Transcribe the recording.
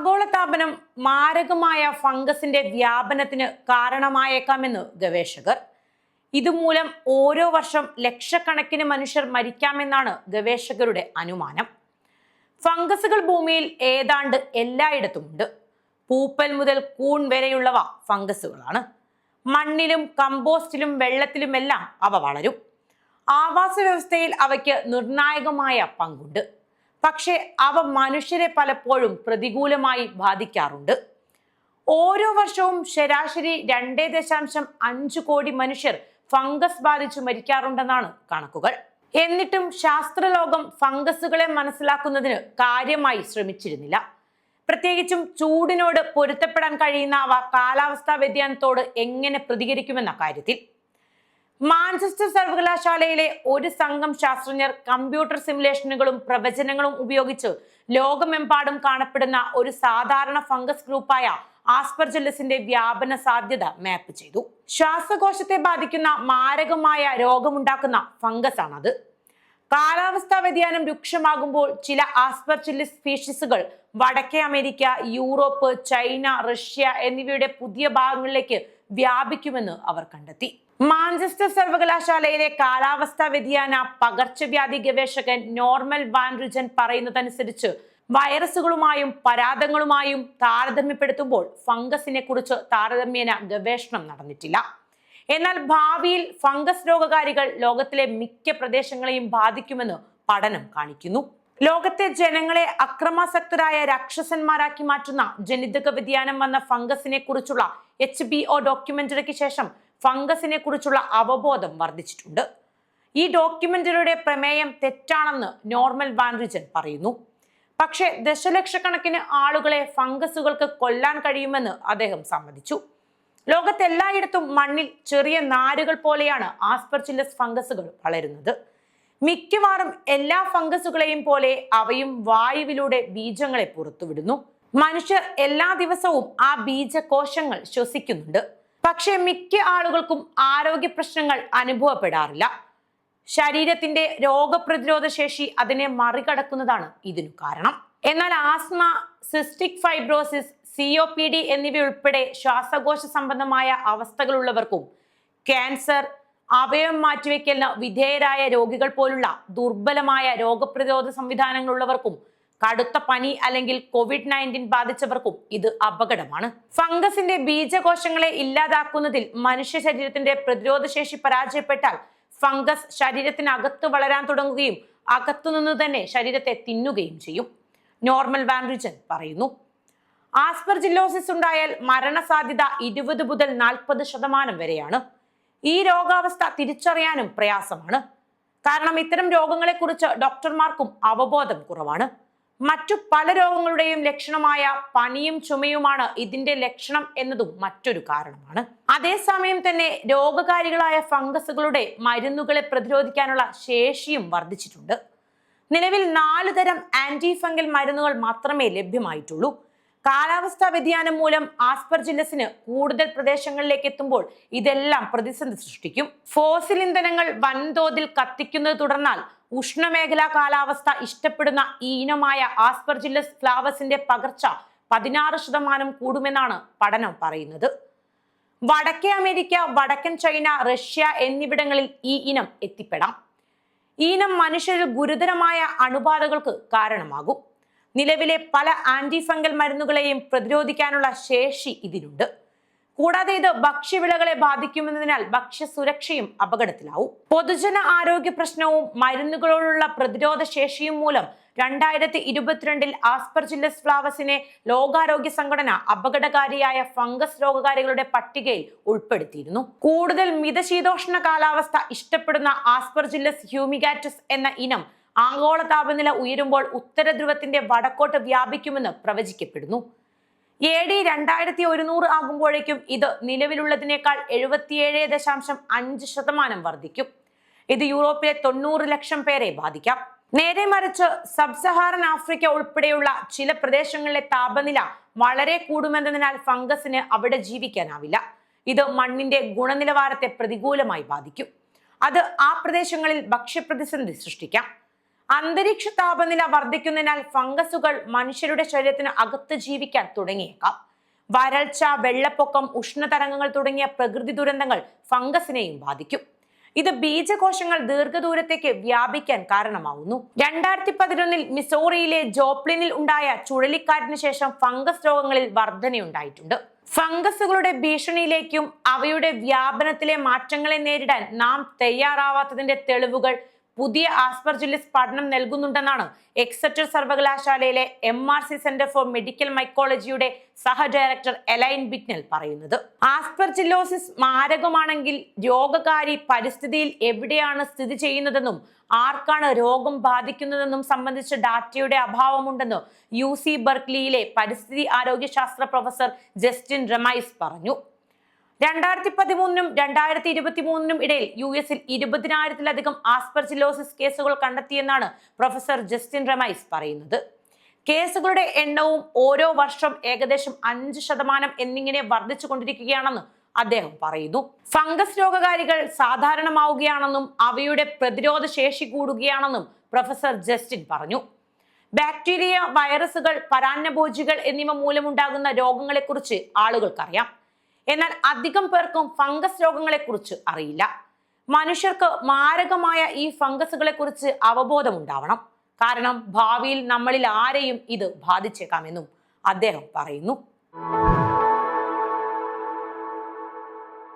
ആഗോളതാപനം മാരകമായ ഫംഗസിന്റെ വ്യാപനത്തിന് കാരണമായേക്കാമെന്ന് ഗവേഷകർ. ഇതുമൂലം ഓരോ വർഷം ലക്ഷക്കണക്കിന് മനുഷ്യർ മരിക്കാമെന്നാണ് ഗവേഷകരുടെ അനുമാനം. ഫംഗസുകൾ ഭൂമിയിൽ ഏതാണ്ട് എല്ലായിടത്തുമുണ്ട്. പൂപ്പൽ മുതൽ കൂൺ വരെയുള്ളവ ഫംഗസുകളാണ്. മണ്ണിലും കമ്പോസ്റ്റിലും വെള്ളത്തിലുമെല്ലാം അവ വളരും. ആവാസ വ്യവസ്ഥയിൽ അവയ്ക്ക് നിർണായകമായ പങ്കുണ്ട്. പക്ഷേ അവ മനുഷ്യരെ പലപ്പോഴും പ്രതികൂലമായി ബാധിക്കാറുണ്ട്. ഓരോ വർഷവും ശരാശരി രണ്ടേ ദശാംശം അഞ്ച് കോടി മനുഷ്യർ ഫംഗസ് ബാധിച്ചു മരിക്കാറുണ്ടെന്നാണ് കണക്കുകൾ. എന്നിട്ടും ശാസ്ത്രലോകം ഫംഗസുകളെ മനസ്സിലാക്കുന്നതിന് കാര്യമായി ശ്രമിച്ചിരുന്നില്ല. പ്രത്യേകിച്ചും ചൂടിനോട് പൊരുത്തപ്പെടാൻ കഴിയുന്ന അവ കാലാവസ്ഥാ വ്യതിയാനത്തോട് എങ്ങനെ പ്രതികരിക്കുമെന്ന കാര്യത്തിൽ. മാഞ്ചസ്റ്റർ സർവകലാശാലയിലെ ഒരു സംഘം ശാസ്ത്രജ്ഞർ കമ്പ്യൂട്ടർ സിമുലേഷനുകളും പ്രവചനങ്ങളും ഉപയോഗിച്ച് ലോകമെമ്പാടും കാണപ്പെടുന്ന ഒരു സാധാരണ ഫംഗസ് ഗ്രൂപ്പായ ആസ്പെർജില്ലസിന്റെ വ്യാപന സാധ്യത മാപ്പ് ചെയ്തു. ശ്വാസകോശത്തെ ബാധിക്കുന്ന മാരകമായ രോഗമുണ്ടാക്കുന്ന ഫംഗസ് ആണത് കാലാവസ്ഥാ വ്യതിയാനം രൂക്ഷമാകുമ്പോൾ ചില ആസ്പെർജില്ലിസ് സ്പീഷീസുകൾ വടക്കേ അമേരിക്ക യൂറോപ്പ് ചൈന റഷ്യ എന്നിവയുടെ പുതിയ ഭാഗങ്ങളിലേക്ക് വ്യാപിക്കുമെന്ന് അവർ കണ്ടെത്തി. മാഞ്ചസ്റ്റർ സർവകലാശാലയിലെ കാലാവസ്ഥാ വ്യതിയാന പകർച്ചവ്യാധി ഗവേഷകൻ നോർമൽ വാൻറിജൻ പറയുന്നതനുസരിച്ച് വൈറസുകളുമായും പരാതങ്ങളുമായും താരതമ്യപ്പെടുത്തുമ്പോൾ ഫംഗസിനെ കുറിച്ച് താരതമ്യേന ഗവേഷണം നടന്നിട്ടില്ല. എന്നാൽ ഭാവിയിൽ ഫംഗസ് രോഗകാരികൾ ലോകത്തിലെ മിക്ക പ്രദേശങ്ങളെയും ബാധിക്കുമെന്ന് പഠനം കാണിക്കുന്നു. ലോകത്തെ ജനങ്ങളെ അക്രമാസക്തരായ രാക്ഷസന്മാരാക്കി മാറ്റുന്ന ജനിതക വ്യതിയാനം വന്ന ഫംഗസിനെ കുറിച്ചുള്ള എച്ച് ബി ഒ ഡോക്യുമെന്ററിക്ക് ശേഷം ഫംഗസിനെ കുറിച്ചുള്ള അവബോധം വർദ്ധിച്ചിട്ടുണ്ട്. ഈ ഡോക്യുമെന്ററിയുടെ പ്രമേയം തെറ്റാണെന്ന് നോർമൽ വാൻറിജൻ പറയുന്നു. പക്ഷേ ദശലക്ഷക്കണക്കിന് ആളുകളെ ഫംഗസുകൾക്ക് കൊല്ലാൻ കഴിയുമെന്ന് അദ്ദേഹം സമ്മതിച്ചു. ലോകത്തെല്ലായിടത്തും മണ്ണിൽ ചെറിയ നാരുകൾ പോലെയാണ് ആസ്പെർച്ചില്ലസ് ഫംഗസുകൾ വളരുന്നത്. മിക്കവാറും എല്ലാ ഫംഗസുകളെയും പോലെ അവയും വായുവിലൂടെ ബീജങ്ങളെ പുറത്തുവിടുന്നു. മനുഷ്യർ എല്ലാ ദിവസവും ആ ബീജകോശങ്ങൾ ശ്വസിക്കുന്നുണ്ട്. പക്ഷേ മിക്ക ആളുകൾക്കും ആരോഗ്യ പ്രശ്നങ്ങൾ അനുഭവപ്പെടാറില്ല. ശരീരത്തിന്റെ രോഗപ്രതിരോധ ശേഷി അതിനെ മറികടക്കുന്നതാണ് ഇതിനു കാരണം. എന്നാൽ asthma cystic fibrosis C O P D എന്നിവയുൾപ്പെടെ ശ്വാസകോശ സംബന്ധമായ അവസ്ഥകളുള്ളവർക്കും ക്യാൻസർ അവയവം മാറ്റിവെക്കലിന് വിധേയരായ രോഗികൾ പോലുള്ള ദുർബലമായ രോഗപ്രതിരോധ സംവിധാനങ്ങളുള്ളവർക്കും കടുത്ത പനി അല്ലെങ്കിൽ കോവിഡ് നയന്റീൻ ബാധിച്ചവർക്കും ഇത് അപകടമാണ്. ഫംഗസിന്റെ ബീജകോശങ്ങളെ ഇല്ലാതാക്കുന്നതിൽ മനുഷ്യ ശരീരത്തിന്റെ പ്രതിരോധശേഷി പരാജയപ്പെട്ടാൽ ഫംഗസ് ശരീരത്തിനകത്ത് വളരാൻ തുടങ്ങുകയും അകത്തുനിന്ന് തന്നെ ശരീരത്തെ തിന്നുകയും ചെയ്യും. നോർമൽ വാൻറിജൻ പറയുന്നു. ആസ്പെർജില്ലോസിസ് ഉണ്ടായാൽ മരണസാധ്യത ഇരുപത് മുതൽ നാൽപ്പത് ശതമാനം വരെയാണ്. ഈ രോഗാവസ്ഥ തിരിച്ചറിയാനും പ്രയാസമാണ്. കാരണം ഇത്തരം രോഗങ്ങളെക്കുറിച്ച് ഡോക്ടർമാർക്കും അവബോധം കുറവാണ്. മറ്റു പല രോഗങ്ങളുടെയും ലക്ഷണമായ പനിയും ചുമയുമാണ് ഇതിന്റെ ലക്ഷണം എന്നതും മറ്റൊരു കാരണമാണ്. അതേസമയം തന്നെ രോഗകാരികളായ ഫംഗസുകളുടെ മരുന്നുകളെ പ്രതിരോധിക്കാനുള്ള ശേഷിയും വർദ്ധിച്ചിട്ടുണ്ട്. നിലവിൽ നാല് തരം ആന്റി ഫംഗൽ മരുന്നുകൾ മാത്രമേ ലഭ്യമായിട്ടുള്ളൂ. കാലാവസ്ഥാ വ്യതിയാനം മൂലം ആസ്പെർജില്ലസിന് കൂടുതൽ പ്രദേശങ്ങളിലേക്ക് എത്തുമ്പോൾ ഇതെല്ലാം പ്രതിസന്ധി സൃഷ്ടിക്കും. ഫോസിൽ ഇന്ധനങ്ങൾ വൻതോതിൽ കത്തിക്കുന്നത് തുടർന്നാൽ ഉഷ്ണമേഖലാ കാലാവസ്ഥ ഇഷ്ടപ്പെടുന്ന ഈ ഇനമായ ആസ്പെർജില്ലസ് ഫ്ലാവസിന്റെ പകർച്ച പതിനാറ് ശതമാനം കൂടുമെന്നാണ് പഠനം പറയുന്നത്. വടക്കേ അമേരിക്ക വടക്കൻ ചൈന റഷ്യ എന്നിവിടങ്ങളിൽ ഈ ഇനം എത്തിപ്പെടാം. ഈ ഇനം മനുഷ്യരിൽ ഗുരുതരമായ അണുബാധകൾക്ക് കാരണമാകും. നിലവിലെ പല ആന്റി ഫംഗൽ മരുന്നുകളെയും പ്രതിരോധിക്കാനുള്ള ശേഷി ഇതിനുണ്ട് കൂടാതെ ഇത് ഭക്ഷ്യവിളകളെ ബാധിക്കുമെന്നതിനാൽ ഭക്ഷ്യ സുരക്ഷയും അപകടത്തിലാവും. പൊതുജന ആരോഗ്യ പ്രശ്നവും മരുന്നുകളോടുള്ള പ്രതിരോധ ശേഷിയും മൂലം രണ്ടായിരത്തി ഇരുപത്തിരണ്ടിൽ ആസ്പെർജില്ലസ് ഫ്ലാവസിനെ ലോകാരോഗ്യ സംഘടന അപകടകാരിയായ ഫംഗസ് രോഗകാരികളുടെ പട്ടികയിൽ ഉൾപ്പെടുത്തിയിരുന്നു. കൂടുതൽ മിതശീതോഷ്ണ കാലാവസ്ഥ ഇഷ്ടപ്പെടുന്ന ആസ്പെർജില്ലസ് ഹ്യൂമിഗാറ്റസ് എന്ന ഇനം ആഗോള താപനില ഉയരുമ്പോൾ ഉത്തരധ്രുവത്തിന്റെ വടക്കോട്ട് വ്യാപിക്കുമെന്ന് പ്രവചിക്കപ്പെടുന്നു. എ ഡി രണ്ടായിരത്തി ഒരുന്നൂറ് ആകുമ്പോഴേക്കും ഇത് നിലവിലുള്ളതിനേക്കാൾ എഴുപത്തിയേഴ് ദശാംശം അഞ്ച് ശതമാനം വർദ്ധിക്കും. ഇത് യൂറോപ്പിലെ തൊണ്ണൂറ് ലക്ഷം പേരെ ബാധിക്കാം. നേരെ മറിച്ച് സബ് സഹാറൻ ആഫ്രിക്ക ഉൾപ്പെടെയുള്ള ചില പ്രദേശങ്ങളിലെ താപനില വളരെ കൂടുമെന്നതിനാൽ ഫംഗസിന് അവിടെ ജീവിക്കാനാവില്ല. ഇത് മണ്ണിന്റെ ഗുണനിലവാരത്തെ പ്രതികൂലമായി ബാധിക്കും. അത് ആ പ്രദേശങ്ങളിൽ ഭക്ഷ്യപ്രതിസന്ധി സൃഷ്ടിക്കാം. അന്തരീക്ഷ താപനില വർദ്ധിക്കുന്നതിനാൽ ഫംഗസുകൾ മനുഷ്യരുടെ ശരീരത്തിന് അകത്ത് ജീവിക്കാൻ തുടങ്ങിയേക്കാം. വരൾച്ച വെള്ളപ്പൊക്കം ഉഷ്ണതരംഗങ്ങൾ തുടങ്ങിയ പ്രകൃതി ദുരന്തങ്ങൾ ഫംഗസിനെയും ബാധിക്കും. ഇത് ബീജകോശങ്ങൾ ദീർഘദൂരത്തേക്ക് വ്യാപിക്കാൻ കാരണമാവുന്നു. രണ്ടായിരത്തി പതിനൊന്നിൽ മിസോറിയിലെ ജോപ്ലിനിൽ ഉണ്ടായ ചുഴലിക്കാറ്റിന് ശേഷം ഫംഗസ് രോഗങ്ങളിൽ വർധനയുണ്ടായിട്ടുണ്ട്. ഫംഗസുകളുടെ ഭീഷണിയിലേക്കും അവയുടെ വ്യാപനത്തിലെ മാറ്റങ്ങളെ നേരിടാൻ നാം തയ്യാറാവാത്തതിന്റെ തെളിവുകൾ പുതിയ ആസ്പർജിലിസ് പഠനം നൽകുന്നുണ്ടെന്നാണ് എക്സറ്റർ സർവകലാശാലയിലെ M R C centre for medical മൈക്കോളജിയുടെ സഹ ഡയറക്ടർ എലൈൻ ബിറ്റ്നൽ പറയുന്നത്. ആസ്പർജില്ലോസിസ് മാരകമാണെങ്കിൽ രോഗകാരി പരിസ്ഥിതിയിൽ എവിടെയാണ് സ്ഥിതി ചെയ്യുന്നതെന്നും ആർക്കാണ് രോഗം ബാധിക്കുന്നതെന്നും സംബന്ധിച്ച ഡാറ്റയുടെ അഭാവമുണ്ടെന്ന് യു സി ബർക്ലിയിലെ പരിസ്ഥിതി ആരോഗ്യശാസ്ത്ര പ്രൊഫസർ ജസ്റ്റിൻ റമൈസ് പറഞ്ഞു. രണ്ടായിരത്തി പതിമൂന്നിനും രണ്ടായിരത്തി ഇരുപത്തി മൂന്നിനും ഇടയിൽ യു എസിൽ ഇരുപതിനായിരത്തിലധികം ആസ്പെർജിലോസിസ് കേസുകൾ കണ്ടെത്തിയെന്നാണ് പ്രൊഫസർ ജസ്റ്റിൻ റമൈസ് പറയുന്നത്. കേസുകളുടെ എണ്ണവും ഓരോ വർഷം ഏകദേശം അഞ്ച് ശതമാനം എന്നിങ്ങനെ വർദ്ധിച്ചു കൊണ്ടിരിക്കുകയാണെന്ന് അദ്ദേഹം പറയുന്നു. ഫംഗസ് രോഗകാരികൾ സാധാരണമാവുകയാണെന്നും അവയുടെ പ്രതിരോധ ശേഷി കൂടുകയാണെന്നും പ്രൊഫസർ ജസ്റ്റിൻ പറഞ്ഞു. ബാക്ടീരിയ വൈറസുകൾ പരാന്നഭോജികൾ എന്നിവ മൂലമുണ്ടാകുന്ന രോഗങ്ങളെക്കുറിച്ച് ആളുകൾക്കറിയാം. എന്നാൽ അധികം പേർക്കും ഫംഗസ് രോഗങ്ങളെക്കുറിച്ച് അറിയില്ല. മനുഷ്യർക്ക് മാരകമായ ഈ ഫംഗസുകളെ കുറിച്ച് അവബോധം ഉണ്ടാവണം കാരണം ഭാവിയിൽ നമ്മളിൽ ആരെയും ഇത് ബാധിച്ചേക്കാമെന്നും അദ്ദേഹം പറയുന്നു.